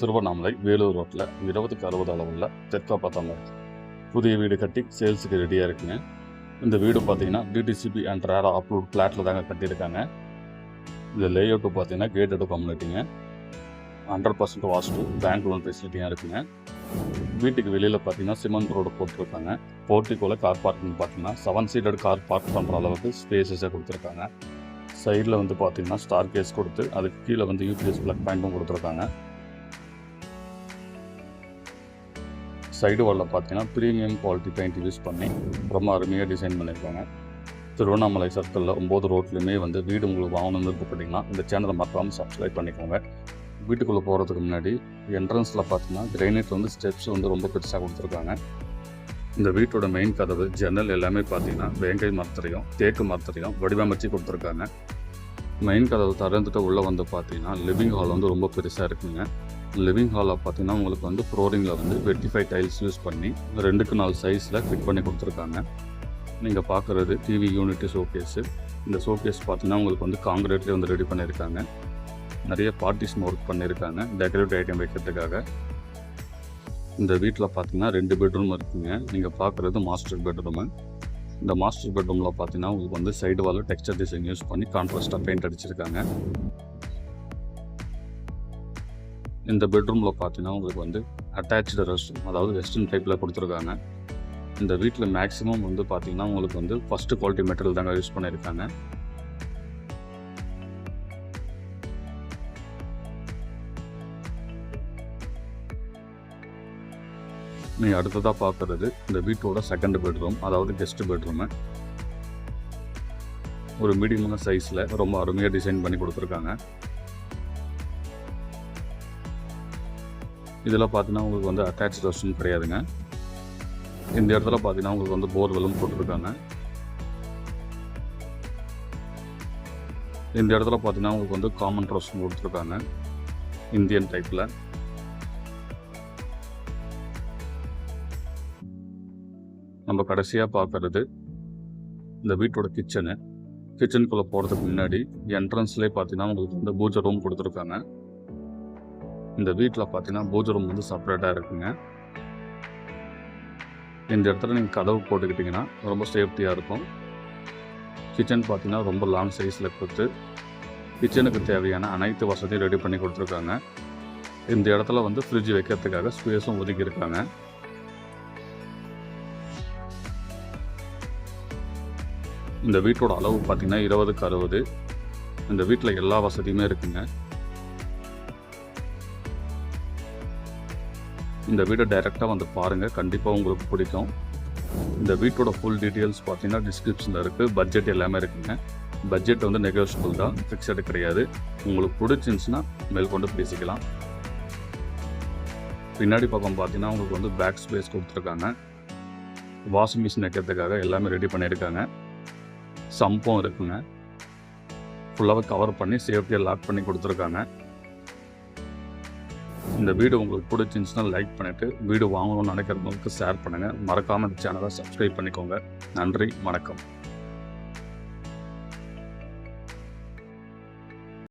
திருவண்ணாமலை வேலூர் ரோட்டில் இருபதுக்கு அறுபது அளவில் தெற்கா பார்த்தாங்க புதிய வீடு கட்டி சேல்ஸுக்கு ரெடியாக இருக்குங்க இந்த வீடு பார்த்தீங்கன்னா டிடிசிபி அண்ட் ரேரா அப்ரூவ் பிளாட்டில் தாங்க கட்டியிருக்காங்க. இந்த லேஅவுட்டு பார்த்தீங்கன்னா gated கம்யூனிட்டிங்க hundred percent vastu bank loan ஃபெசிலிட்டியாக இருக்குங்க. வீட்டுக்கு வெளியில் பார்த்தீங்கன்னா சிமெண்ட் ரோடு போட்டிருக்காங்க. போர்ட்டிக்கோல கார் பார்க்கிங் பார்த்தீங்கன்னா செவன் சீட்டட் கார் பார்க் பண்ணுற அளவுக்கு ஸ்பேசஸை கொடுத்துருக்காங்க. சைடில் வந்து பார்த்தீங்கன்னா ஸ்டார் கேஸ் கொடுத்து அதுக்கு கீழே வந்து யூபிஎஸ் பிளக் பாயிண்ட்டும் கொடுத்துருக்காங்க. சைடு வாலில் பார்த்தீங்கன்னா ப்ரீமியம் குவாலிட்டி பெயிண்ட் யூஸ் பண்ணி ரொம்ப அருமையாக டிசைன் பண்ணியிருக்காங்க. திருவண்ணாமலை சர்க்கிளில் ஒம்பது ரோட்லேயுமே வந்து வீடு உங்களுக்கு வாங்கணும்னு விருப்பப்பட்டீங்கன்னா இந்த சேனலை மறக்காமல் சப்ஸ்கிரைப் பண்ணிக்கோங்க. வீட்டுக்குள்ளே போகிறதுக்கு முன்னாடி என்ட்ரன்ஸில் பார்த்தீங்கன்னா கிரைனைட் வந்து ஸ்டெப்ஸ் வந்து ரொம்ப பெருசாக கொடுத்துருக்காங்க. இந்த வீட்டோட மெயின் கதவு ஜன்னல் எல்லாமே பார்த்தீங்கன்னா வேங்கை மரத்துலையும் தேக்கு மரத்துலையும் வடிவமைச்சு கொடுத்துருக்காங்க. மெயின் கதவு திறந்துட்டு உள்ளே வந்து பார்த்தீங்கன்னா லிவிங் ஹால் வந்து ரொம்ப பெருசாக இருக்குங்க. லிவிங் ஹாலில் பார்த்தீங்கன்னா உங்களுக்கு வந்து ஃப்ளோரிங்கில் வந்து வெட்டிஃபை டைல்ஸ் யூஸ் பண்ணி ரெண்டுக்கு நாலு சைஸில் ஃபிட் பண்ணி கொடுத்துருக்காங்க. நீங்கள் பார்க்குறது டிவி யூனிட்டு ஷோகேஸு இந்த ஷோகேஸ் பார்த்தீங்கன்னா உங்களுக்கு வந்து காங்கிரீட்லேயே வந்து ரெடி பண்ணியிருக்காங்க. நிறைய பார்ட்டிஷன் ஒர்க் பண்ணியிருக்காங்க டெக்கரேட்டிவ் ஐட்டம் வைக்கிறதுக்காக. இந்த வீட்டில் பார்த்தீங்கன்னா ரெண்டு பெட்ரூம் இருக்குங்க. நீங்கள் பார்க்குறது மாஸ்டர் பெட்ரூமு இந்த மாஸ்டர் பெட்ரூமில் பார்த்தீங்கன்னா உங்களுக்கு வந்து சைடு வாலும் டெக்ஸ்டர் டிசைன் யூஸ் பண்ணி கான்ட்ராஸ்ட்டாக பெயிண்ட் அடிச்சிருக்காங்க. இந்த பெட்ரூமில் பார்த்தீங்கன்னா உங்களுக்கு வந்து அட்டாச்சு ரெஸ்ட் ரூம் அதாவது வெஸ்டர்ன் டைப்பில் கொடுத்துருக்காங்க. இந்த வீட்டில் மேக்ஸிமம் வந்து பார்த்தீங்கன்னா உங்களுக்கு வந்து ஃபஸ்ட்டு குவாலிட்டி மெட்டீரியல் தாங்க யூஸ் பண்ணியிருக்காங்க. நீ அடுத்ததாக பார்க்குறது இந்த வீட்டோட செகண்ட் பெட்ரூம் அதாவது கெஸ்ட் பெட்ரூமு ஒரு மீடியமான சைஸில் ரொம்ப அருமையாக டிசைன் பண்ணி கொடுத்துருக்காங்க. இதெல்லாம் பார்த்தீங்கன்னா உங்களுக்கு வந்து அட்டாச் ரெஸ்ட்ரூம் கிடையாதுங்க. இந்த இடத்துல பார்த்தீங்கன்னா உங்களுக்கு வந்து போர்வெல்லும் போட்டிருக்காங்க. இந்த இடத்துல பார்த்தீங்கன்னா உங்களுக்கு வந்து காமன் ரெஸ்ட்ரூம் கொடுத்துருக்காங்க. இந்தியன் டைப்பில் நம்ம கடைசியாக பார்க்குறது இந்த வீட்டோட கிச்சனு கிச்சனுக்குள்ளே போகிறதுக்கு முன்னாடி என்ட்ரன்ஸ்லேயே பார்த்தீங்கன்னா உங்களுக்கு வந்து பூஜை ரூம் கொடுத்துருக்காங்க. இந்த வீட்டில் பார்த்தீங்கன்னா பூஜை ரூம் வந்து செப்பரேட்டாக இருக்குங்க. இந்த இடத்துல நீங்கள் கதவு போட்டுக்கிட்டிங்கன்னா ரொம்ப சேஃப்டியாக இருக்கும். கிச்சன் பார்த்தீங்கன்னா ரொம்ப லாங் சைஸில் கொடுத்து கிச்சனுக்கு தேவையான அனைத்து வசதியும் ரெடி பண்ணி கொடுத்துருக்காங்க. இந்த இடத்துல வந்து ஃப்ரிட்ஜ் வைக்கிறதுக்காக ஸ்பேஸும் ஒதுக்கியிருக்காங்க இந்த வீட்டோட அளவு பார்த்தீங்கன்னா இருபதுக்கு அறுபது. இந்த வீட்டில் எல்லா வசதியுமே இருக்குங்க. இந்த வீடை டைரெக்டாக வந்து பாருங்கள் கண்டிப்பாக உங்களுக்கு பிடிக்கும். இந்த வீட்டோட ஃபுல் டீட்டெயில்ஸ் பார்த்தீங்கன்னா டிஸ்கிரிப்ஷனில் இருக்குது பட்ஜெட் எல்லாமே இருக்குங்க. பட்ஜெட் வந்து நெகோஷியபிள் தான். ஃபிக்ஸடு கிடையாது. உங்களுக்கு பிடிச்சிருந்துச்சுன்னா மேற்கொண்டு பேசிக்கலாம். பின்னாடி பக்கம் பார்த்தீங்கன்னா உங்களுக்கு வந்து பேக் ஸ்பேஸ் கொடுத்துருக்காங்க. வாஷிங் மிஷின் வைக்கிறதுக்காக எல்லாமே ரெடி பண்ணியிருக்காங்க. சம்பம் இருக்குங்க. ஃபுல்லாகவே கவர் பண்ணி சேஃப்டியாக லாக் பண்ணி கொடுத்துருக்காங்க. இந்த வீடு உங்களுக்கு பிடிச்சிருந்துச்சுன்னா லைக் பண்ணிவிட்டு வீடு வாங்கணும்னு நினைக்கிறவங்களுக்கு ஷேர் பண்ணுங்கள் மறக்காமல் இந்த சேனலை சப்ஸ்கிரைப் பண்ணிக்கோங்க. நன்றி வணக்கம்.